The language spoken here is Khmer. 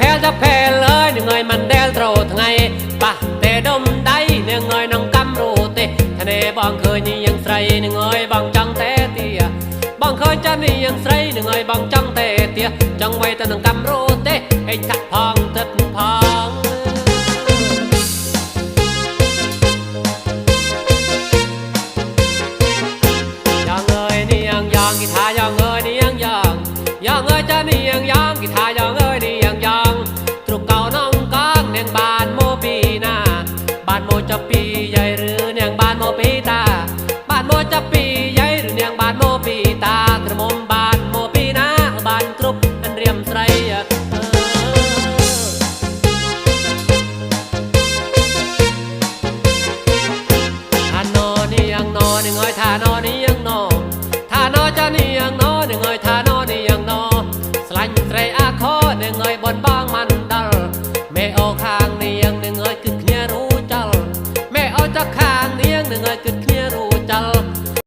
កាផែលអើយនឹងអើយមិនដែលត្រោថ្ងៃប៉ះតែដុំដៃនឹងអើយនងកំរូទេធ្នេបងឃើញនេះយ៉ាងស្រីនឹងអើយបងចង់តែទាបងឃើញចាស់នេះយ៉ាងស្រីនឹងអើយបងចង់តែទាចង់ໄວទៅនឹងកំរូទេហេងថាក់ផងទឹកផងយ៉ាងអើយនេះយ៉ាងយ៉ាងគិថាយ៉ាងអើយនេះយ៉ាងយ៉ាងយ៉ាងអើយចានេះយ៉ាងយ៉ាងគិថាយ៉ាងអើយនេះយ៉ាង ចាប់ពីយាយឬនាងបានមកពីតា បានមកចាប់ពីយាយឬនាងបានមកពីតាក្រមុំបានមកពីណាបានគ្រប់អិនរៀមស្រីអើថាណោនេះយ៉ាងណោនេះងើយថាណោនេះយ៉ាងណោថាណោចានេះយ៉ាងណោ I could